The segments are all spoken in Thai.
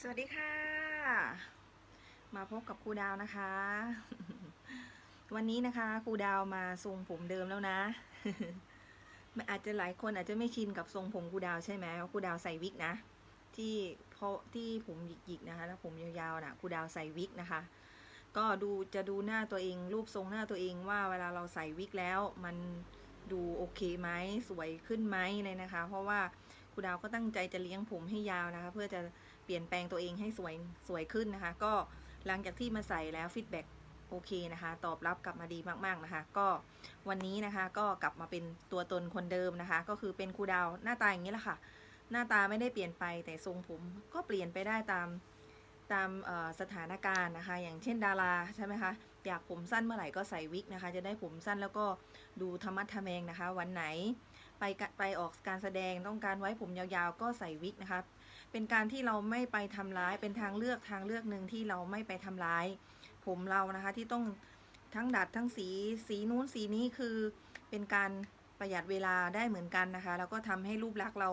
สวัสดีค่ะ มาพบกับครูดาวนะคะ วันนี้นะคะครูดาวมาทรงผมเดิมแล้วนะอาจจะหลายคนอาจจะไม่ชินกับทรงผมครูดาวใช่ไหมว่าครูดาวใส่วิกนะที่เพราะที่ผมหยิกๆนะคะแล้วผมยาวๆนะครูดาวใส่วิกนะคะ ก็ดูจะดูหน้าตัวเอง รูปทรงหน้าตัวเองว่าเวลาเราใส่วิกแล้วมันดูโอเคไหมสวยขึ้นไหมเลยนะคะ เพราะว่าครูดาวก็ตั้งใจจะเลี้ยงผมให้ยาวนะคะ เพื่อจะ เปลี่ยนแปลงตัวเองให้สวยสวยขึ้นนะคะ ก็หลังจากที่มาใส่แล้วฟีดแบ็กโอเคนะคะ ตอบรับกลับมาดีมากๆนะคะ ก็วันนี้นะคะก็กลับมาเป็นตัวตนคนเดิมนะคะ ก็คือเป็นครูดาวหน้าตาอย่างนี้แหละค่ะ หน้าตาไม่ได้เปลี่ยนไปแต่ทรงผมก็เปลี่ยนไปได้ตามตามสถานการณ์นะคะ อย่างเช่นดาราใช่ไหมคะอยากผมสั้นเมื่อไหร่ก็ใส่วิกนะคะ จะได้ผมสั้นแล้วก็ดูธรรมะทะแมงนะคะ วันไหนไปไปออกการแสดงต้องการไว้ผมยาวๆ ก็ใส่วิกนะคะ เป็นการที่เราไม่ไปทำร้าย เป็นทางเลือกทางเลือกหนึ่งที่เราไม่ไปทำร้าย ผมเรานะคะที่ต้องทั้งดัดทั้งสีสีนู้นสีนี้คือเป็นการประหยัดเวลาได้เหมือนกันนะคะ แล้วก็ทำให้รูปลักษณ์เรา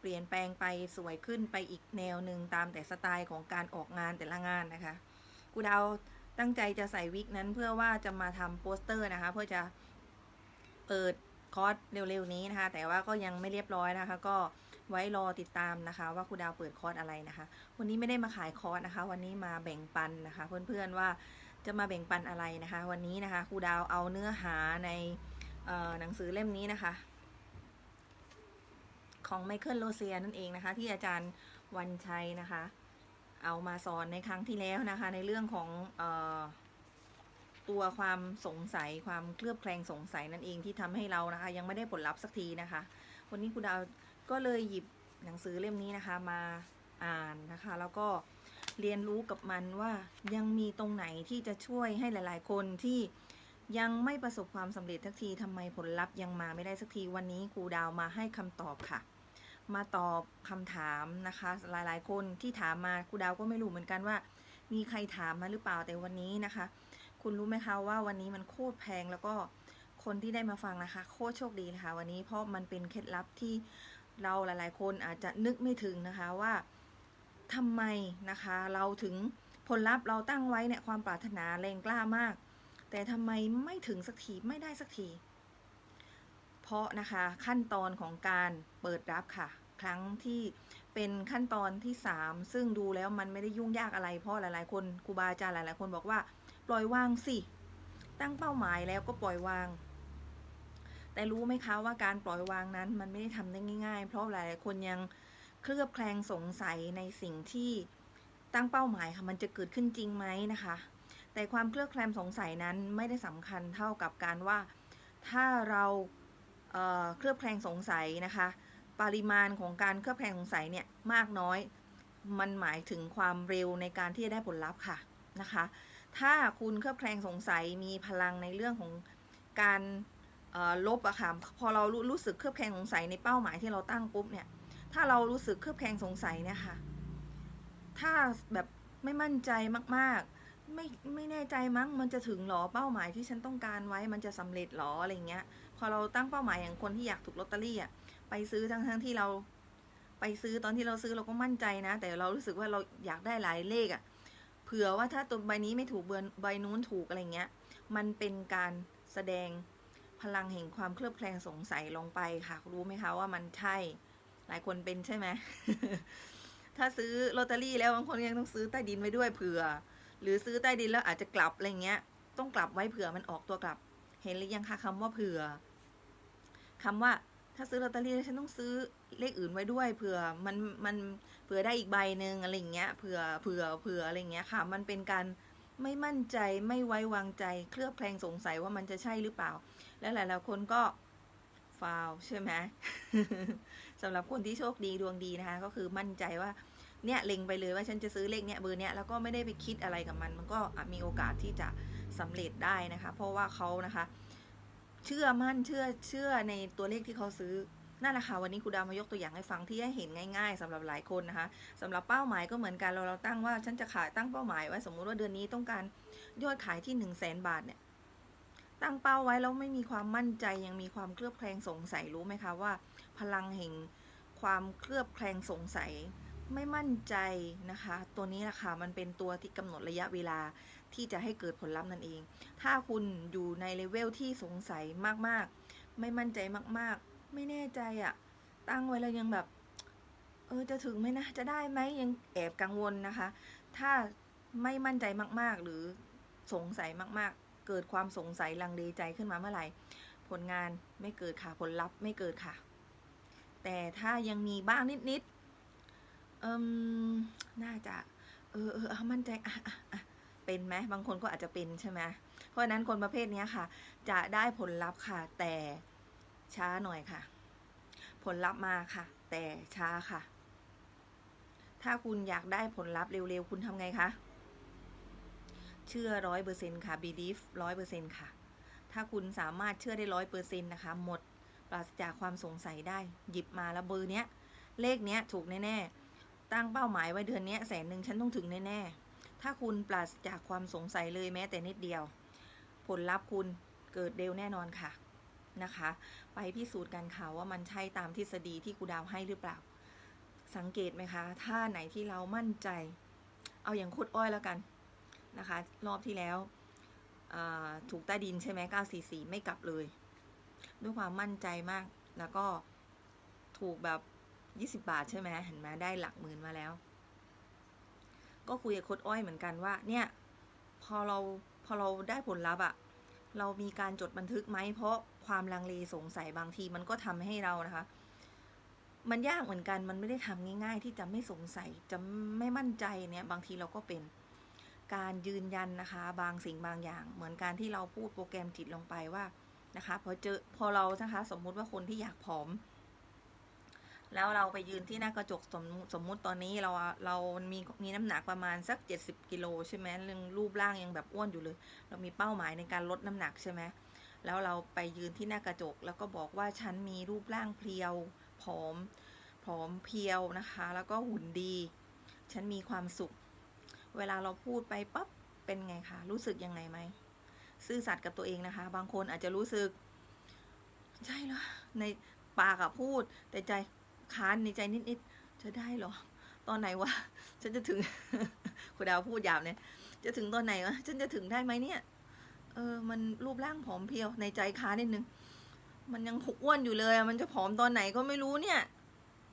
เปลี่ยนแปลงไปสวยขึ้นไปอีกแนวหนึ่งตามแต่สไตล์ของการออกงานแต่ละงานนะคะกูดาวตั้งใจจะใส่วิกนั้นเพื่อว่าจะมาทำโปสเตอร์นะคะ เพื่อจะเปิดคอร์สเร็วๆนี้นะคะ แต่ว่าก็ยังไม่เรียบร้อยนะคะ ก็ ไว้รอติดตามนะคะ ว่าครูดาวเปิดคอร์สอะไรนะคะ วันนี้ไม่ได้มาขายคอร์สนะคะ วันนี้มาแบ่งปันนะคะ เพื่อนๆว่าจะมาแบ่งปันอะไรนะคะ วันนี้นะคะครูดาวเอาเนื้อหาในหนังสือเล่มนี้นะคะ ของไมเคิลโรเซียนั่นเองนะคะ ที่อาจารย์วันชัยนะคะ เอามาสอนในครั้งที่แล้วนะคะ ในเรื่องของออตัวความสงสัยความเคลือบแคลงสงสัยนั่นเองที่ทำให้เรานะคะ ยังไม่ได้ผลลัพธ์สักทีนะคะ วันนี้ครูดาว ก็เลยหยิบหนังสือเล่มนี้นะคะมาอ่านนะคะ แล้วก็เรียนรู้กับมันว่ายังมีตรงไหนที่จะช่วยให้หลาย ๆ คนที่ยังไม่ประสบความสำเร็จสักทีทำไมผลลัพธ์ยังมาไม่ได้สักทีวันนี้ครูดาวมาให้คำตอบค่ะ มาตอบคำถามนะคะ หลายๆ คนที่ถามมาครูดาวก็ไม่รู้เหมือนกันว่า มีใครถามมาหรือเปล่าแต่วันนี้นะคะ คุณรู้ไหมคะว่าวันนี้มันโคตรแพงแล้วก็คนที่ได้มาฟังนะคะ โคตรโชคดีนะคะ วันนี้เพราะมันเป็นเคล็ดลับที่ เราหลาย ๆ คนอาจจะนึกไม่ถึงนะคะว่าทำไมนะคะเราถึงผลลัพธ์เราตั้งไว้เนี่ยความปรารถนาแรงกล้ามาก แต่ทำไมไม่ถึงสักทีไม่ได้สักที เพราะนะคะขั้นตอนของการเปิดรับค่ะ ครั้งที่เป็นขั้นตอนที่ 3 ซึ่งดูแล้วมันไม่ได้ยุ่งยากอะไร เพราะหลาย ๆ คนครูบาอาจารย์หลาย ๆ คนบอกว่า ปล่อยวางสิ ตั้งเป้าหมายแล้วก็ปล่อยวาง แต่รู้ไหมคะว่าการปล่อยวางนั้นมันไม่ได้ทำได้ง่าย ๆ เพราะหลายๆคนยังเคลือบแคลงสงสัยในสิ่งที่ตั้งเป้าหมายค่ะมันจะเกิดขึ้นจริงไหมนะคะ แต่ความเคลือบแคลงสงสัยนั้นไม่ได้สำคัญเท่ากับการว่าถ้าเราเอ่อเคลือบแคลงสงสัยนะคะ ปริมาณของการเคลือบแคลงสงสัยเนี่ยมากน้อย มันหมายถึงความเร็วในการที่จะได้ผลลัพธ์ค่ะนะคะ ถ้าคุณเคลือบแคลงสงสัยมีพลังในเรื่องของการ ลบอะค่ะพอเรารู้รู้สึกเคลือบแคลงสงสัยในเป้าหมายที่เราตั้งปุ๊บเนี่ย ถ้าเรารู้สึกเคลือบแคลงสงสัยเนี่ยค่ะ ถ้าแบบไม่มั่นใจมากๆ ไม่ไม่แน่ใจมั้งมันจะถึงหรอเป้าหมายที่ฉันต้องการไว้มันจะสำเร็จหรออะไรเงี้ย พอเราตั้งเป้าหมายอย่างคนที่อยากถูกลอตเตอรี่อะไปซื้อทั้งทั้งที่เราไปซื้อตอนที่เราซื้อเราก็มั่นใจนะ แต่เรารู้สึกว่าเราอยากได้หลายเลขอะเผื่อว่าถ้าตัวใบนี้ไม่ถูกเบอร์ใบนู้นถูกอะไรเงี้ย มันเป็นการแสดง พลังแห่งความเคลือบแคลงสงสัยลงไปค่ะรู้ไหมคะว่ามันใช่ หลายคนเป็นใช่ไหมถ้าซื้อลอตเตอรี่แล้วบางคนยังต้องซื้อใต้ดินไว้ด้วยเผื่อ หรือซื้อใต้ดินแล้วอาจจะกลับอะไรเงี้ย ต้องกลับไว้เผื่อมันออกตัวกลับ เห็นหรือยังคะคำว่าเผื่อคำว่าถ้าซื้อลอตเตอรี่แล้วฉันต้องซื้อเลขอื่นไว้ด้วยเผื่อมันมันเผื่อได้อีกใบหนึ่งอะไรเงี้ยเผื่อเผื่อเผื่ออะไรเงี้ยค่ะ มันเป็นการไม่มั่นใจไม่ไว้วางใจ เคลือบแคลงสงสัยว่ามันจะใช่หรือเปล่า และหลายๆคนก็ฟาวใช่ไหมสำหรับคนที่โชคดีดวงดีนะคะ ก็คือมั่นใจว่าเนี่ยเล็งไปเลยว่าฉันจะซื้อเลขเนี้ยเบอร์เนี้ยแล้วก็ไม่ได้ไปคิดอะไรกับมัน มันก็มีโอกาสที่จะสำเร็จได้นะคะ เพราะว่าเขานะคะ เชื่อมั่นเชื่อเชื่อในตัวเลขที่เขาซื้อนั่นแหละค่ะวันนี้ครูดาวมายกตัวอย่างให้ฟังที่ให้เห็นง่าย ๆสำหรับหลายคนนะคะสำหรับเป้าหมายก็เหมือนกันเราเราตั้งว่าฉันจะขายตั้งเป้าหมายไว้สมมุติว่าเดือนนี้ต้องการยอดขายที่หนึ่งแสนบาทเนี่ย ตั้งเป้าไว้แล้วไม่มีความมั่นใจยังมีความเคลือบแคลงสงสัยรู้ไหมคะว่า พลังแห่งความเคลือบแคลงสงสัยไม่มั่นใจนะคะ ตัวนี้แหละค่ะมันเป็นตัวที่กำหนดระยะเวลาที่จะให้เกิดผลลัพธ์นั่นเอง ถ้าคุณอยู่ในเลเวลที่สงสัยมากๆ ไม่มั่นใจมากๆ ไม่แน่ใจอะตั้งไว้แล้วยังแบบ เออจะถึงไหมนะจะได้ไหมยังแอบกังวลนะคะ ถ้าไม่มั่นใจมากๆ หรือสงสัยมากๆ เกิดความสงสัยลังเลใจขึ้นมาเมื่อไหร่ ผลงานไม่เกิดค่ะ ผลลัพธ์ไม่เกิดค่ะ แต่ถ้ายังมีบ้างนิดๆเอิมน่าจะ เออเออเอามั่นใจอะอะอะเป็นไหมบางคนก็อาจจะเป็นใช่ไหมเพราะฉะนั้นคนประเภทนี้ค่ะ จะได้ผลลัพธ์ค่ะ แต่ช้าหน่อยค่ะ ผลลัพธ์มาค่ะ แต่ช้าค่ะ ถ้าคุณอยากได้ผลลัพธ์เร็วๆ คุณทำไงคะ เชื่อร้อยเปอร์เซ็นค่ะ believe ร้อยเปอร์เซ็นค่ะ ถ้าคุณสามารถเชื่อได้ร้อยเปอร์เซ็นต์นะคะ หมดปราศจากความสงสัยได้ หยิบมาแล้วเบอร์เนี้ย เลขเนี้ยถูกแน่ๆ ตั้งเป้าหมายไว้เดือนเนี้ยแสนหนึ่งฉันต้องถึงแน่ๆ ถ้าคุณปราศจากความสงสัยเลยแม้แต่นิดเดียว ผลลัพธ์คุณเกิดเร็วแน่นอนค่ะนะคะ ไปพิสูจน์กันค่ะว่ามันใช่ตามทฤษฎีที่ครูดาวให้หรือเปล่า สังเกตไหมคะ ถ้าไหนที่เรามั่นใจ เอาอย่างคุดอ้อยแล้วกัน นะคะ รอบที่แล้วถูกใต้ดินใช่ไหม944 ไม่กลับเลย ด้วยความมั่นใจมาก แล้วก็ถูกแบบ 20 บาทใช่ไหมเห็นไหมได้หลักหมื่นมาแล้ว ก็คุยกับโคดอ้อยเหมือนกันว่า เนี่ย พอเราพอเราได้ผลลัพธ์อะเรามีการจดบันทึกไหม เพราะความลังเลสงสัยบางทีมันก็ทำให้เรานะคะ มันยากเหมือนกัน มันไม่ได้ทำง่าย ๆ ที่จะไม่สงสัย จะไม่มั่นใจเนี่ย บางทีเราก็เป็น การยืนยันนะคะ บางสิ่งบางอย่าง เหมือนการที่เราพูดโปรแกรมจิตลงไปว่านะคะพอเจอพอเรานะคะสมมุติว่าคนที่อยากผอม แล้วเราไปยืนที่หน้ากระจกสมมุสมมุติตอนนี้เราเรามีมีน้ำหนักประมาณสัก 70กิโลใช่ไหมเรื่องรูปร่างยังแบบอ้วนอยู่เลย เรามีเป้าหมายในการลดน้ำหนักใช่ไหมแล้วเราไปยืนที่หน้ากระจก แล้วก็บอกว่าฉันมีรูปร่างเพรียวผอมผอมเพรียวนะคะ แล้วก็หุ่นดี ฉันมีความสุข เวลาเราพูดไปปั๊บเป็นไงคะ รู้สึกยังไงไหม ซื่อสัตย์กับตัวเองนะคะ บางคนอาจจะรู้สึก ใช่เหรอ ในปากอะพูด แต่ใจค้านในใจนิดๆจะได้เหรอ ตอนไหนวะ ฉันจะถึง คุณดาวพูดยาวเนี่ย จะถึงตอนไหนวะ ฉันจะถึงได้ไหมเนี่ย เออ มันรูปร่างผอมเพรียว ในใจค้านนิดนึง มันยังหกอ้วนอยู่เลย มันจะผอมตอนไหนก็ไม่รู้เนี่ย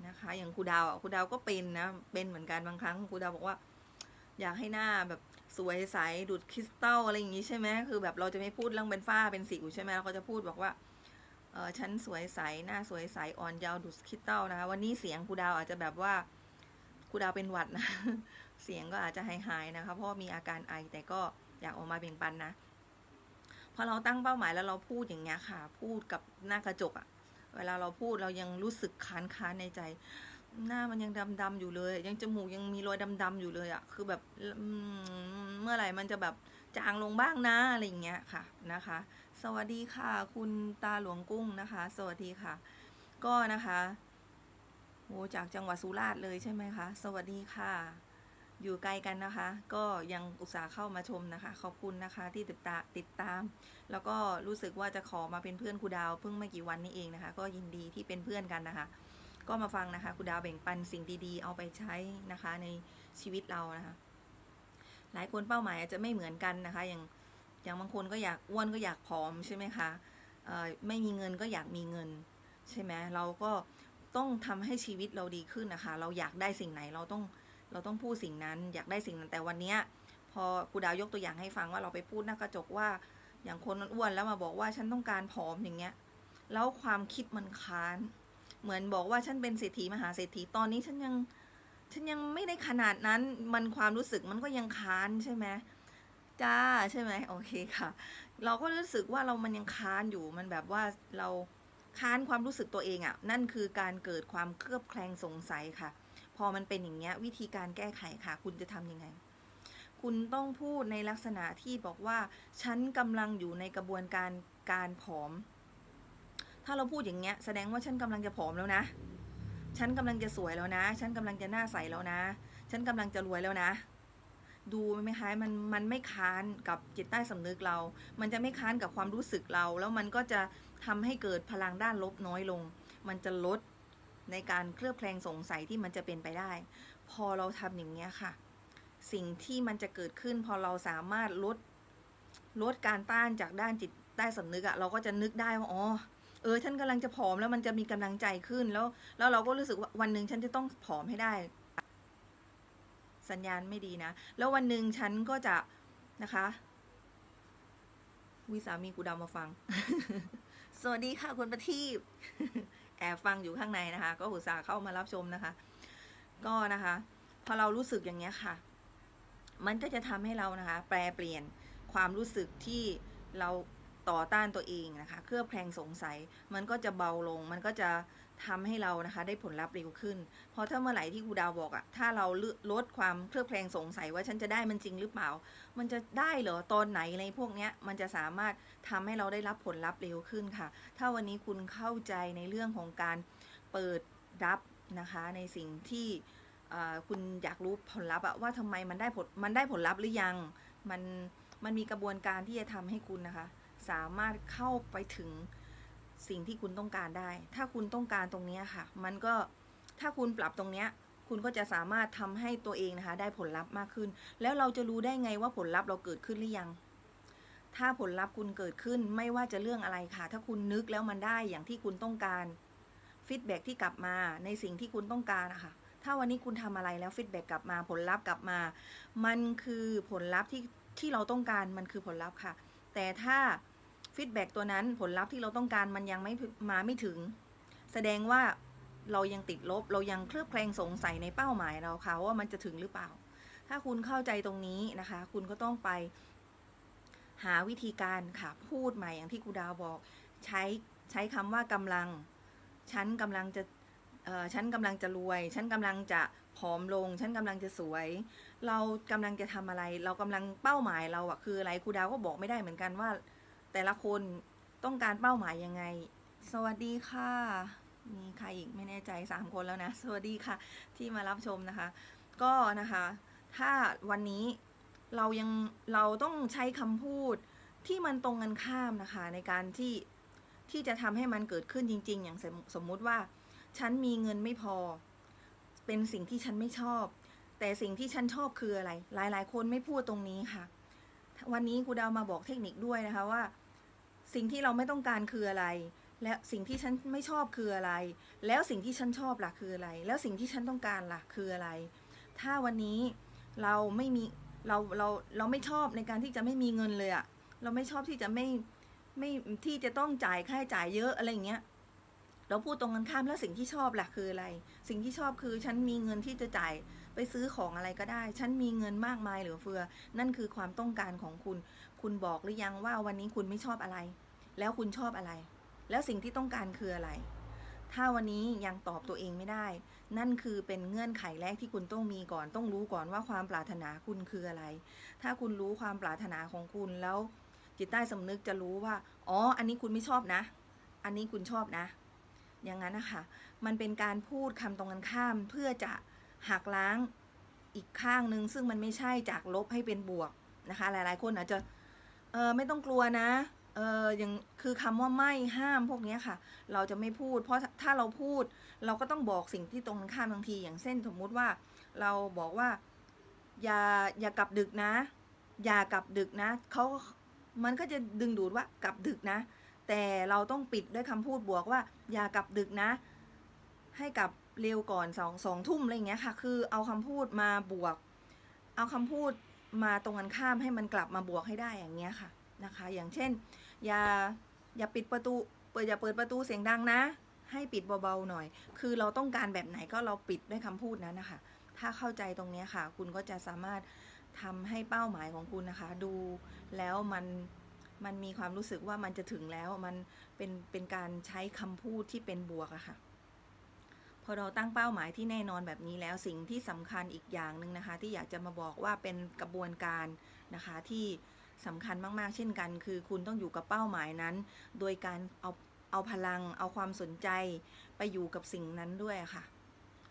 นะคะ อย่างครูดาวอะครูดาวก็เป็นนะ เป็นเหมือนกันบางครั้งครูดาวบอกว่า อยากให้หน้าแบบสวยใสดูดคริสตัลอะไรอย่างงี้ใช่ไหมคือแบบเราจะไม่พูดเรื่องเป็นฝ้าเป็นสิวใช่ไหมเราก็จะพูดบอกว่าเออฉันสวยใสหน้าสวยใสอ่อนเยาว์ดุดคริสตัลนะคะ วันนี้เสียงครูดาวอาจจะแบบว่าครูดาวเป็นหวัดนะ เสียงก็อาจจะหายๆนะคะเพราะว่ามีอาการไอแต่ก็อยากออกมาเบ่งปันนะพอเราตั้งเป้าหมายแล้วเราพูดอย่างเงี้ยค่ะ พูดกับหน้ากระจกอะเวลาเราพูดเรายังรู้สึกค้านค้านในใจ หน้ามันยังดำๆอยู่เลย ยังจมูกยังมีรอยดำๆอยู่เลยอะคือแบบเมื่อไหร่มันจะแบบจางลงบ้างนะอะไรอย่างเงี้ยค่ะนะคะ สวัสดีค่ะ คุณตาหลวงกุ้งนะคะ สวัสดีค่ะ ก็นะคะโอ้จากจังหวัดสุราษฎร์เลยใช่ไหมคะ สวัสดีค่ะ อยู่ไกลกันนะคะ ก็ยังอุตส่าห์เข้ามาชมนะคะ ขอบคุณนะคะที่ติดตาติดตาม แล้วก็รู้สึกว่าจะขอมาเป็นเพื่อนครูดาวเพิ่งไม่กี่วันนี้เองนะคะ ก็ยินดีที่เป็นเพื่อนกันนะคะ ก็มาฟังนะคะครูดาวแบ่งปันสิ่งดีๆ เอาไปใช้นะคะ ในชีวิตเรานะคะ หลายคนเป้าหมายอาจจะไม่เหมือนกันนะคะ อย่างอย่างบางคนก็อยากอ้วนก็อยากผอมใช่ไหมคะไม่มีเงินก็อยากมีเงิน ใช่ไหมเราก็ต้องทำให้ชีวิตเราดีขึ้นนะคะ เราอยากได้สิ่งไหนเราต้องเราต้องพูดสิ่งนั้น อยากได้สิ่งนั้นแต่วันนี้พอครูดาวยกตัวอย่างให้ฟังว่าเราไปพูดหน้ากระจกว่า อย่างคนอ้วนแล้วมาบอกว่าฉันต้องการผอมอย่างเงี้ย แล้วความคิดมันค้าน เหมือนบอกว่าฉันเป็นเศรษฐีมหาเศรษฐีตอนนี้ฉันยังฉันยังไม่ได้ขนาดนั้นมันความรู้สึกมันก็ยังค้านใช่ไหมจ้าใช่ไหมโอเคค่ะ เราก็รู้สึกว่าเรามันยังค้านอยู่มันแบบว่าเราค้านความรู้สึกตัวเองอะ่ะ นั่นคือการเกิดความเคลือบแคลงสงสัยค่ะ พอมันเป็นอย่างเงี้ยวิธีการแก้ไขค่ะ คุณจะทำยังไง คุณต้องพูดในลักษณะที่บอกว่า ฉันกำลังอยู่ในกระบวนการการผอม ถ้าเราพูดอย่างเงี้ยแสดงว่าฉันกำลังจะผอมแล้วนะ ฉันกำลังจะสวยแล้วนะ ฉันกำลังจะหน้าใสแล้วนะ ฉันกำลังจะรวยแล้วนะ ดูไหมคะมันมันไม่ค้านกับจิตใต้สำนึกเรา มันจะไม่ค้านกับความรู้สึกเรา แล้วมันก็จะทำให้เกิดพลังด้านลบน้อยลง มันจะลดในการเคลือบแคลงสงสัยที่มันจะเป็นไปได้ พอเราทำอย่างเงี้ยค่ะ สิ่งที่มันจะเกิดขึ้น พอเราสามารถลดลดการต้านจากด้านจิตใต้สำนึกอะเราก็จะนึกได้ว่าอ๋อ เออฉันกำลังจะผอมแล้วมันจะมีกำลังใจขึ้นแล้ว แล้วเราก็รู้สึกว่าวันหนึ่งฉันจะต้องผอมให้ได้ สัญญาณไม่ดีนะ แล้ววันหนึ่งฉันก็จะนะคะวิสามีกูดามาฟัง สวัสดีค่ะคุณประทีปแอบฟังอยู่ข้างในนะคะ ก็อุตส่าห์เข้ามารับชมนะคะ ก็นะคะ พอเรารู้สึกอย่างเงี้ยค่ะ มันก็จะทำให้เรานะคะ แปลเปลี่ยนความรู้สึกที่เรา ต่อต้านตัวเองนะคะ เครือบแคลงสงสัยมันก็จะเบาลง มันก็จะทำให้เรานะคะ ได้ผลลัพธ์เร็วขึ้น เพราะถ้าเมื่อไหร่ที่ครูดาวบอกอะถ้าเราลดความเครือบแคลงสงสัยว่าฉันจะได้มันจริงหรือเปล่า มันจะได้เหรอตอนไหนอะไรพวกเนี้ยมันจะสามารถทำให้เราได้รับผลลัพธ์เร็วขึ้นค่ะ ถ้าวันนี้คุณเข้าใจในเรื่องของการเปิดรับนะคะในสิ่งที่คุณอยากรู้ผลลัพธ์ว่าทำไมมันได้ผลมันได้ผลลัพธ์หรือยังมันมันมีกระบวนการที่จะทำให้คุณนะคะ สามารถเข้าไปถึงสิ่งที่คุณต้องการได้ ถ้าคุณต้องการตรงนี้ค่ะ มันก็ถ้าคุณปรับตรงเนี้ยคุณก็จะสามารถทำให้ตัวเองนะคะ ได้ผลลัพธ์มากขึ้น แล้วเราจะรู้ได้ไงว่าผลลัพธ์เราเกิดขึ้นหรือยัง ถ้าผลลัพธ์คุณเกิดขึ้นไม่ว่าจะเรื่องอะไรค่ะ ถ้าคุณนึกแล้วมันได้อย่างที่คุณต้องการฟีดแบ็ที่กลับมาในสิ่งที่คุณต้องการอะค่ะถ้าวันนี้คุณทำอะไรแล้วฟีดแบ็กกลับมาผลลัพธ์กลับมา มันคือผลลัพธ์ที่ที่เราต้องการมันคือผลลัพธ์ค่ะ แต่ถ้า ฟีดแบ็ตัวนั้นผลลัพธ์ที่เราต้องการมันยังไม่มาไม่ถึง แสดงว่าเรายังติดลบ เรายังเคลือบแคลงสงสัยในเป้าหมายเราค่ะว่ามันจะถึงหรือเปล่า ถ้าคุณเข้าใจตรงนี้นะคะ คุณก็ต้องไป หาวิธีการค่ะพูดใหม่อย่างที่ครูดาวบอก ใช้ใช้คำว่ากำลัง ฉันกำลังจะฉันกำลังจะรวย ฉันกำลังจะผอมลง ฉันกำลังจะสวย เรากำลังจะทำอะไร เรากำลังเป้าหมายเราอะคืออะไรครูดาวก็บอกไม่ได้เหมือนกันว่า แต่ละคนต้องการเป้าหมายยังไง สวัสดีค่ะ มีใครอีกไม่แน่ใจสามคนแล้วนะ สวัสดีค่ะ ที่มารับชมนะคะ ก็นะคะ ถ้าวันนี้เรายังเราต้องใช้คำพูดที่มันตรงกันข้ามนะคะ ในการที่ที่จะทำให้มันเกิดขึ้นจริง ๆ อย่างสมสมมุติว่า ฉันมีเงินไม่พอ เป็นสิ่งที่ฉันไม่ชอบ แต่สิ่งที่ฉันชอบคืออะไร หลาย ๆ คนไม่พูดตรงนี้ค่ะ วันนี้ครูดาวมาบอกเทคนิคด้วยนะคะว่า สิ่งที่เราไม่ต้องการคืออะไร และสิ่งที่ฉันไม่ชอบคืออะไร แล้วสิ่งที่ฉันชอบล่ะคืออะไร แล้วสิ่งที่ฉันต้องการล่ะคืออะไร ถ้าวันนี้เราไม่มีเราเราเราไม่ชอบในการที่จะไม่มีเงินเลยอะเราไม่ชอบที่จะไม่ไม่ที่จะต้องจ่ายค่าจ่ายเยอะอะไรอย่างเงี้ยเราพูดตรงกันข้ามแล้วสิ่งที่ชอบล่ะคืออะไร สิ่งที่ชอบคือฉันมีเงินที่จะจ่ายไปซื้อของอะไรก็ได้ ฉันมีเงินมากมายเหลือเฟือ นั่นคือความต้องการของคุณ คุณบอกหรือยังว่าวันนี้คุณไม่ชอบอะไร แล้วคุณชอบอะไร แล้วสิ่งที่ต้องการคืออะไร ถ้าวันนี้ยังตอบตัวเองไม่ได้ นั่นคือเป็นเงื่อนไขแรกที่คุณต้องมีก่อน ต้องรู้ก่อนว่าความปรารถนาคุณคืออะไร ถ้าคุณรู้ความปรารถนาของคุณแล้วจิตใต้สำนึกจะรู้ว่า อ๋อ อันนี้คุณไม่ชอบนะ อันนี้คุณชอบนะ อย่างนั้นนะคะ มันเป็นการพูดคำตรงกันข้ามเพื่อจะหักล้างอีกข้างหนึ่งซึ่งมันไม่ใช่จากลบให้เป็นบวกนะคะ หลายๆ คนอาจจะ เออไม่ต้องกลัวนะ เอออย่างคือคำว่าไม่ห้ามพวกเนี้ยค่ะ เราจะไม่พูด เพราะถ้าเราพูด เราก็ต้องบอกสิ่งที่ตรงกันข้ามบางที อย่างเช่นสมมุติว่า เราบอกว่า อย่าอย่ากลับดึกนะ อย่ากลับดึกนะเขามันก็จะดึงดูดว่ากลับดึกนะ แต่เราต้องปิดด้วยคำพูดบวกว่า อย่ากลับดึกนะ ให้กลับเร็วก่อนสองสองทุ่มอะไรอย่างเงี้ยค่ะ คือเอาคำพูดมาบวก เอาคำพูดมาตรงกันข้ามให้มันกลับมาบวกให้ได้อย่างเงี้ยค่ะนะคะ อย่างเช่น อย่าอย่าปิดประตูเปิดอย่าเปิดประตูเสียงดังนะ ให้ปิดเบาๆหน่อย คือเราต้องการแบบไหนก็เราปิดด้วยคำพูดนั้นนะคะ ถ้าเข้าใจตรงนี้ค่ะ คุณก็จะสามารถทำให้เป้าหมายของคุณนะคะ ดูแล้วมันมันมีความรู้สึกว่ามันจะถึงแล้วมันเป็นเป็นการใช้คำพูดที่เป็นบวกอะค่ะ พอเราตั้งเป้าหมายที่แน่นอนแบบนี้แล้วสิ่งที่สำคัญอีกอย่างหนึ่งนะคะ ที่อยากจะมาบอกว่าเป็นกระบวนการนะคะที่ สำคัญมากๆ เช่นกัน คือคุณต้องอยู่กับเป้าหมายนั้น โดยการเอาเอาพลัง เอาความสนใจไปอยู่กับสิ่งนั้นด้วยค่ะ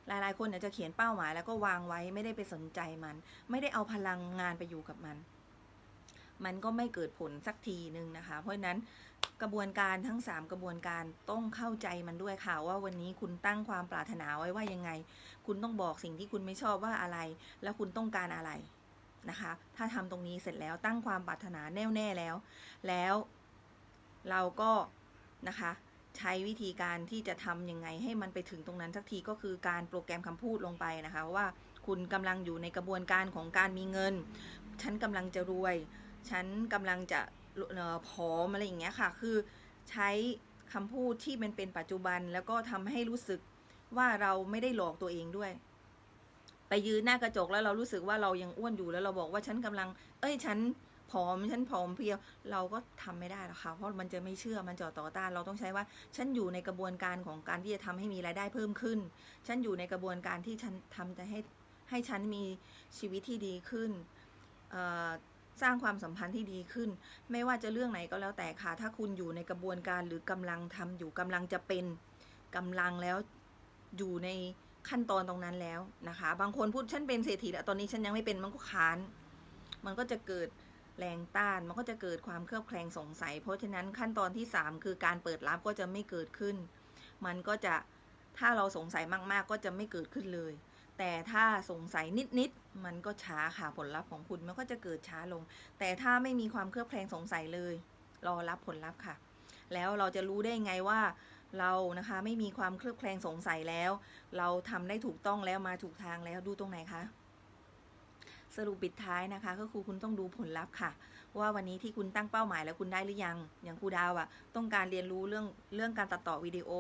หลายๆ คนอาจจะเขียนเป้าหมายแล้วก็วางไว้ไม่ได้ไปสนใจมัน ไม่ได้เอาพลังงานไปอยู่กับมัน มันก็ไม่เกิดผลสักทีหนึ่งนะคะ เพราะฉะนั้นกระบวนการทั้ง 3 กระบวนการต้องเข้าใจมันด้วยค่ะ ว่าวันนี้คุณตั้งความปรารถนาไว้ว่ายังไง คุณต้องบอกสิ่งที่คุณไม่ชอบว่าอะไร แล้วคุณต้องการอะไร นะคะ ถ้าทำตรงนี้เสร็จแล้วตั้งความปรารถนาแน่วแน่แล้ว แล้วเราก็นะคะ ใช้วิธีการที่จะทำยังไงให้มันไปถึงตรงนั้นสักทีก็คือการโปรแกรมคำพูดลงไปนะคะว่าคุณกำลังอยู่ในกระบวนการของการมีเงิน ฉันกำลังจะรวย ฉันกำลังจะออผอมอะไรอย่างเงี้ยค่ะ คือใช้คำพูดที่มันเป็นปัจจุบันแล้วก็ทำให้รู้สึกว่าเราไม่ได้หลอกตัวเองด้วย ไปยืนหน้ากระจกแล้วเรารู้สึกว่าเรายังอ้วนอยู่แล้วเราบอกว่าฉันกำลัง เอ้ยฉันผอมฉันผอมเพรียวเราก็ทำไม่ได้หรอกค่ะเพราะมันจะไม่เชื่อมันจะต่อต้าน เราต้องใช้ว่าฉันอยู่ในกระบวนการของการที่จะทำให้มีรายได้เพิ่มขึ้น ฉันอยู่ในกระบวนการที่ฉันทำจะให้ให้ฉันมีชีวิตที่ดีขึ้นสร้างความสัมพันธ์ที่ดีขึ้น ไม่ว่าจะเรื่องไหนก็แล้วแต่ค่ะ ถ้าคุณอยู่ในกระบวนการหรือกำลังทำอยู่กำลังจะเป็นกำลังแล้วอยู่ใน ขั้นตอนตรงนั้นแล้วนะคะ บางคนพูดฉันเป็นเศรษฐีแล้วตอนนี้ฉันยังไม่เป็นมันก็ค้าน มันก็จะเกิดแรงต้านมันก็จะเกิดความเครือบแคลงสงสัย เพราะฉะนั้นขั้นตอนที่ 3 คือการเปิดรับก็จะไม่เกิดขึ้น มันก็จะถ้าเราสงสัยมากๆ ก็จะไม่เกิดขึ้นเลย แต่ถ้าสงสัยนิดๆมันก็ช้าค่ะผลลัพธ์ของคุณมันก็จะเกิดช้าลง แต่ถ้าไม่มีความเครือบแคลงสงสัยเลย รอรับผลลัพธ์ค่ะ แล้วเราจะรู้ได้ไงว่า เรานะคะไม่มีความเครือบแคลงสงสัยแล้ว เราทำได้ถูกต้องแล้วมาถูกทางแล้วดูตรงไหนคะสรุปปิดท้ายนะคะ ก็คือคุณต้องดูผลลัพธ์ค่ะ ว่าวันนี้ที่คุณตั้งเป้าหมายแล้วคุณได้หรือยัง อย่างครูดาวอะต้องการเรียนรู้เรื่องเรื่องการตัดต่อวิดีโอ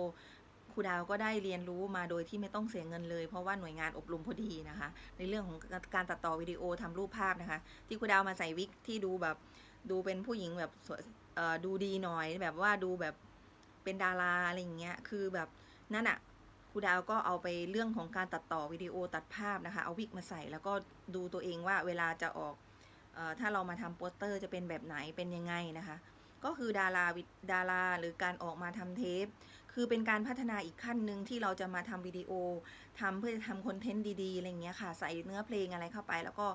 ครูดาวก็ได้เรียนรู้มาโดยที่ไม่ต้องเสียเงินเลย เพราะว่าหน่วยงานอบรมพอดีนะคะ ในเรื่องของการตัดต่อวิดีโอทำรูปภาพนะคะ ที่ครูดาวมาใส่วิกที่ดูแบบดูเป็นผู้หญิงแบบดูดีหน่อยแบบว่าดูแบบ เป็นดาราอะไรอย่างเงี้ย คือแบบนั่นอะครูดาวก็เอาไปเรื่องของการตัดต่อวิดีโอตัดภาพนะคะ เอาวิกมาใส่แล้วก็ดูตัวเองว่าเวลาจะออกออถ้าเรามาทำโปสเตอร์จะเป็นแบบไหนเป็นยังไงนะคะ ก็คือดาราวิดาราหรือการออกมาทำเทป คือเป็นการพัฒนาอีกขั้นหนึ่งที่เราจะมาทำวิดีโอทำเพื่อจะทำคอนเทนต์ดีๆอะไรเงี้ยค่ะ ใส่เนื้อเพลงอะไรเข้าไป แล้วก็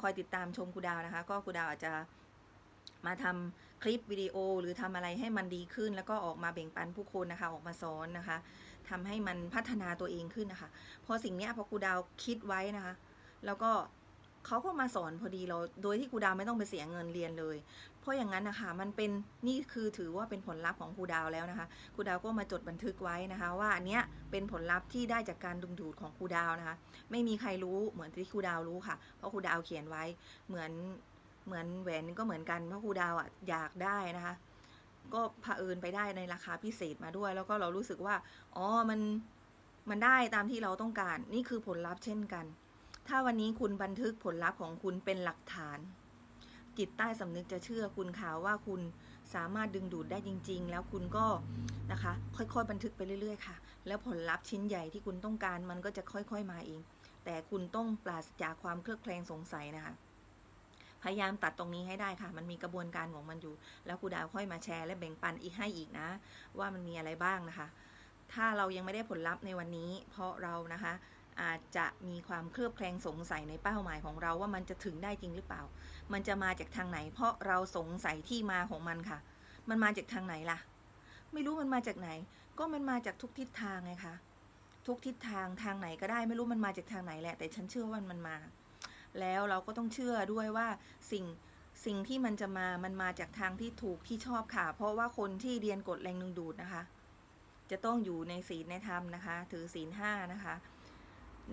คอยติดตามชมครูดาวนะคะ ก็ครูดาวอาจจะมาทำ ลิปวิดีโอ หรือทำอะไรให้มันดีขึ้น แล้วก็ออกมาแบ่งปันผู้คนนะคะ ออกมาสอนนะคะทำให้มันพัฒนาตัวเองขึ้นนะคะ พอสิ่งนี้พอครูดาวคิดไว้นะคะ แล้วก็เขาก็มาสอนพอดีเรา โดยที่ครูดาวไม่ต้องไปเสียเงินเรียนเลย เพราะอย่างนั้นนะคะมันเป็นนี่คือถือว่าเป็นผลลัพธ์ของครูดาวแล้วนะคะครูดาวก็มาจดบันทึกไว้นะคะ ว่าอันเนี้ยเป็นผลลัพธ์ที่ได้จากการดึงดูดของครูดาวนะคะ ไม่มีใครรู้เหมือนที่ครูดาวรู้ค่ะ เพราะครูดาวเขียนไว้เหมือน เหมือนแหวนก็เหมือนกันเพราะครูดาวอะอยากได้นะคะ ก็ผเอิญไปได้ในราคาพิเศษมาด้วย แล้วก็เรารู้สึกว่าอ๋อมันมันได้ตามที่เราต้องการ นี่คือผลลัพธ์เช่นกัน ถ้าวันนี้คุณบันทึกผลลัพธ์ของคุณเป็นหลักฐาน จิตใต้สำนึกจะเชื่อคุณค่ะว่าคุณสามารถดึงดูดได้จริง ๆ แล้วคุณก็นะคะ ค่อยๆ บันทึกไปเรื่อยๆค่ะ แล้วผลลัพธ์ชิ้นใหญ่ที่คุณต้องการมันก็จะค่อยๆมาเอง แต่คุณต้องปราศจากความเครือบแคลงสงสัยนะคะ พยายามตัดตรงนี้ให้ได้ค่ะ มันมีกระบวนการของมันอยู่ แล้วครูดาวค่อยมาแชร์และแบ่งปันอีกให้อีกนะ ว่ามันมีอะไรบ้างนะคะ ถ้าเรายังไม่ได้ผลลัพธ์ในวันนี้ เพราะเรานะคะอาจจะมีความเคลือบแคลงสงสัยในเป้าหมายของเราว่ามันจะถึงได้จริงหรือเปล่า มันจะมาจากทางไหน เพราะเราสงสัยที่มาของมันค่ะ มันมาจากทางไหนล่ะ ไม่รู้มันมาจากไหน ก็มันมาจากทุกทิศทางไงคะ ทุกทิศทางทางไหนก็ได้ ไม่รู้มันมาจากทางไหนแหละ แต่ฉันเชื่อว่ามันมา แล้วเราก็ต้องเชื่อด้วยว่าสิ่งสิ่งที่มันจะมามันมาจากทางที่ถูกที่ชอบค่ะ เพราะว่าคนที่เรียนกฎแรงดึงดูดนะคะ จะต้องอยู่ในศีลในธรรมนะคะ ถือศีลห้านะคะ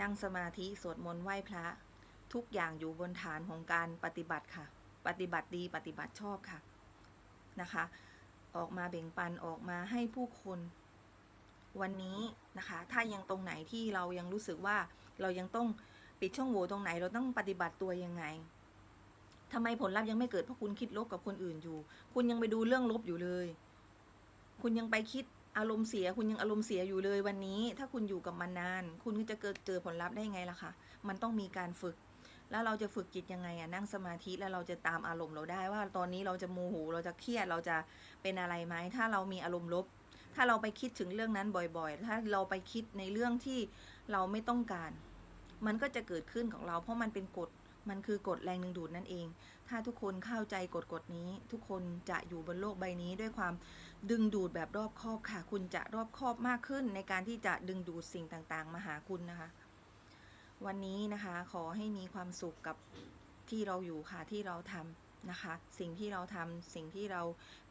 นั่งสมาธิสวดมนต์ไหว้พระ ทุกอย่างอยู่บนฐานของการปฏิบัติค่ะ ปฏิบัติดีปฏิบัติชอบค่ะนะคะ ออกมาแบ่งปันออกมาให้ผู้คนวันนี้นะคะ ถ้ายังตรงไหนที่เรายังรู้สึกว่าเรายังต้อง ปิดช่องโหว่ตรงไหนเราต้องปฏิบัติตัวยังไงทำไมผลลัพธ์ยังไม่เกิดเพราะคุณคิดลบกับคนอื่นอยู่ คุณยังไปดูเรื่องลบอยู่เลย คุณยังไปคิดอารมณ์เสีย คุณยังอารมณ์เสียอยู่เลยวันนี้ ถ้าคุณอยู่กับมันนาน คุณจะเกิดเจอผลลัพธ์ได้ไงล่ะคะมันต้องมีการฝึก แล้วเราจะฝึกจิตยังไงอะนั่งสมาธิแล้วเราจะตามอารมณ์เราได้ว่า ตอนนี้เราจะโมโหเราจะเครียดเราจะเป็นอะไรไหมถ้าเรามีอารมณ์ลบ ถ้าเราไปคิดถึงเรื่องนั้นบ่อยๆ ถ้าเราไปคิดในเรื่องที่เราไม่ต้องการ มันก็จะเกิดขึ้นของเรา เพราะมันเป็นกฎมันคือกฎแรงดึงดูดนั่นเอง ถ้าทุกคนเข้าใจกฎกฎนี้ ทุกคนจะอยู่บนโลกใบนี้ด้วยความดึงดูดแบบรอบคอบค่ะ คุณจะรอบคอบมากขึ้นในการที่จะดึงดูดสิ่งต่างๆ มาหาคุณนะคะ วันนี้นะคะขอให้มีความสุขกับที่เราอยู่ค่ะที่เราทำนะคะ สิ่งที่เราทำสิ่งที่เรา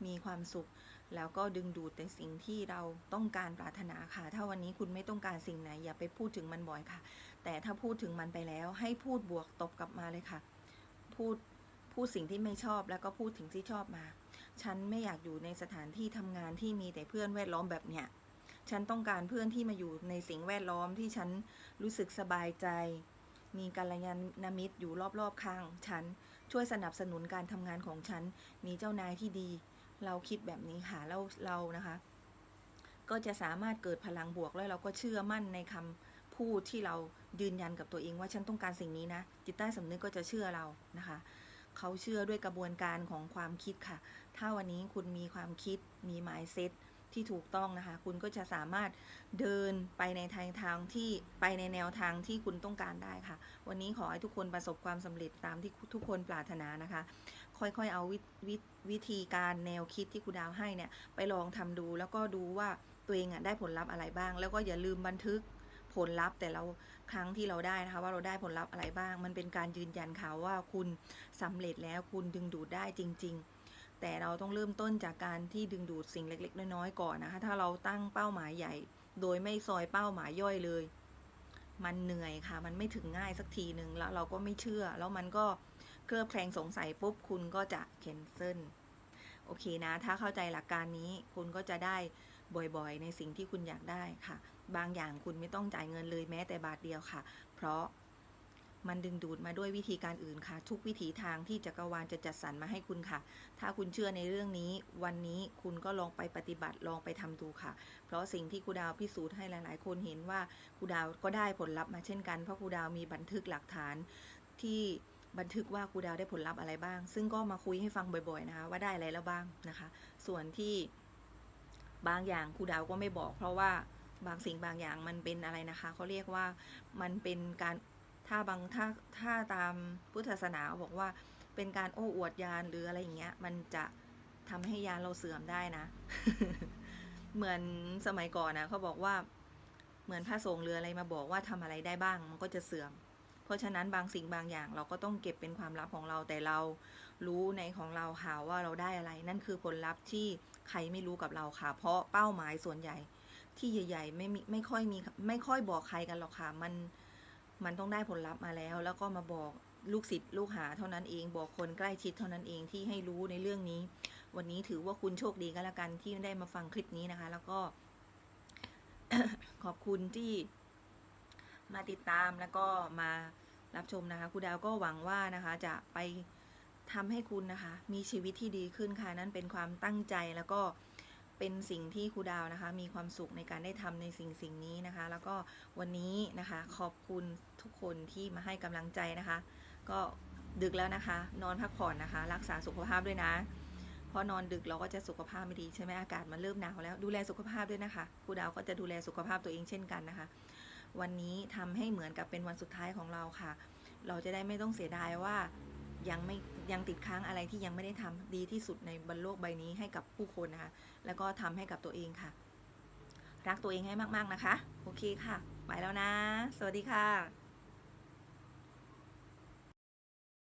มีความสุข แล้วก็ดึงดูดแต่สิ่งที่เราต้องการปรารถนาค่ะ ถ้าวันนี้คุณไม่ต้องการสิ่งไหนอย่าไปพูดถึงมันบ่อยค่ะ แต่ถ้าพูดถึงมันไปแล้วให้พูดบวกตบกลับมาเลยค่ะ พูดพูดสิ่งที่ไม่ชอบแล้วก็พูดถึงที่ชอบมา ฉันไม่อยากอยู่ในสถานที่ทำงานที่มีแต่เพื่อนแวดล้อมแบบเนี้ย ฉันต้องการเพื่อนที่มาอยู่ในสิ่งแวดล้อมที่ฉันรู้สึกสบายใจ มีกัลยาณมิตรอยู่รอบๆข้าง ฉันช่วยสนับสนุนการทำงานของฉัน มีเจ้านายที่ดี เราคิดแบบนี้ค่ะแล้วเรานะคะ ก็จะสามารถเกิดพลังบวกแล้วเราก็เชื่อมั่นในคำพูดที่เรา ยืนยันกับตัวเองว่าฉันต้องการสิ่งนี้นะ จิตใต้สำนึกก็จะเชื่อเรานะคะ เขาเชื่อด้วยกระบวนการของความคิดค่ะ ถ้าวันนี้คุณมีความคิดมี mindset ที่ถูกต้องนะคะ คุณก็จะสามารถเดินไปในทางทางที่ไปในแนวทางที่คุณต้องการได้ค่ะ วันนี้ขอให้ทุกคนประสบความสำเร็จตามที่ทุกคนปรารถนานะคะ ค่อยๆเอาวววิธีการแนวคิดที่ครูดาวให้เนี่ยไปลองทำดูแล้วก็ดูว่าตัวเองอะได้ผลลัพธ์อะไรบ้าง แล้วก็อย่าลืมบันทึกผลลัพธ์แต่เรา ครั้งที่เราได้นะคะ ว่าเราได้ผลลัพธ์อะไรบ้าง มันเป็นการยืนยันค่ะว่าคุณสำเร็จแล้วคุณดึงดูดได้จริง ๆ แต่เราต้องเริ่มต้นจากการที่ดึงดูดสิ่งเล็ก ๆ น้อยๆก่อนนะคะ ถ้าเราตั้งเป้าหมายใหญ่ โดยไม่ซอยเป้าหมายย่อยเลย มันเหนื่อยค่ะ มันไม่ถึงง่ายสักทีหนึ่งแล้วเราก็ไม่เชื่อ แล้วมันก็เคลือบแคลงสงสัยปุ๊บคุณก็จะเคนเซิลโอเคนะ ถ้าเข้าใจหลักการนี้คุณก็จะได้บ่อยๆ ในสิ่งที่คุณอยากได้ค่ะ บางอย่างคุณไม่ต้องจ่ายเงินเลยแม้แต่บาทเดียวค่ะ เพราะมันดึงดูดมาด้วยวิธีการอื่นค่ะ ทุกวิถีทางที่จักรวาลจะจัดสรรมาให้คุณค่ะ ถ้าคุณเชื่อในเรื่องนี้ วันนี้คุณก็ลองไปปฏิบัติลองไปทำดูค่ะ เพราะสิ่งที่ครูดาวพิสูจน์ให้หลาย ๆ คนเห็นว่าครูดาวก็ได้ผลลัพธ์มาเช่นกันเพราะครูดาวมีบันทึกหลักฐานที่บันทึกว่าครูดาวได้ผลลัพธ์อะไรบ้าง ซึ่งก็มาคุยให้ฟังบ่อย ๆ นะคะ ว่าได้อะไรแล้วบ้างนะคะ ส่วนที่บางอย่างครูดาวก็ไม่บอก เพราะว่า บางสิ่งบางอย่างมันเป็นอะไรนะคะเขาเรียกว่ามันเป็นการถ้าบางถ้าถ้าตามพุทธศาสนาบอกว่าเป็นการโอ้อวดยานหรืออะไรอย่างเงี้ย มันจะทำให้ยานเราเสื่อมได้นะ เหมือนสมัยก่อนนะเขาบอกว่าเหมือนพระสงฆ์หรืออะไรมาบอกว่าทำอะไรได้บ้างมันก็จะเสื่อม เพราะฉะนั้นบางสิ่งบางอย่างเราก็ต้องเก็บเป็นความลับของเราแต่เรารู้ในของเราค่ะว่าเราได้อะไร นั่นคือผลลัพธ์ที่ใครไม่รู้กับเราค่ะ เพราะเป้าหมายส่วนใหญ่ ที่ใหญ่ๆไม่มีไม่ค่อยมีไม่ค่อยบอกใครกันหรอกค่ะ มันมันต้องได้ผลลัพธ์มาแล้ว แล้วก็มาบอกลูกศิษย์ลูกหาเท่านั้นเองบอกคนใกล้ชิดเท่านั้นเองที่ให้รู้ในเรื่องนี้ วันนี้ถือว่าคุณโชคดีก็แล้วกันที่ได้มาฟังคลิปนี้นะคะ แล้วก็ ขอบคุณที่มาติดตามแล้วก็มารับชมนะคะครูดาวก็หวังว่านะคะ จะไปทำให้คุณนะคะ มีชีวิตที่ดีขึ้นค่ะนั่นเป็นความตั้งใจแล้วก็ เป็นสิ่งที่ครูดาวนะคะ มีความสุขในการได้ทำในสิ่งสิ่งนี้นะคะ แล้วก็วันนี้นะคะ ขอบคุณทุกคนที่มาให้กำลังใจนะคะ ก็ดึกแล้วนะคะ นอนพักผ่อนนะคะ รักษาสุขภาพด้วยนะเพราะนอนดึกเราก็จะสุขภาพไม่ดีใช่ไหมอากาศมันเริ่มหนาวแล้วดูแลสุขภาพด้วยนะคะครูดาวก็จะดูแลสุขภาพตัวเองเช่นกันนะคะ วันนี้ทำให้เหมือนกับเป็นวันสุดท้ายของเราค่ะ เราจะได้ไม่ต้องเสียดายว่ายังไม่ ยังติดค้างอะไรที่ยังไม่ได้ทำดีที่สุดในบนโลกใบนี้ให้กับผู้คนนะคะ แล้วก็ทำให้กับตัวเองค่ะ รักตัวเองให้มากๆนะคะ โอเคค่ะ ไปแล้วนะ สวัสดีค่ะ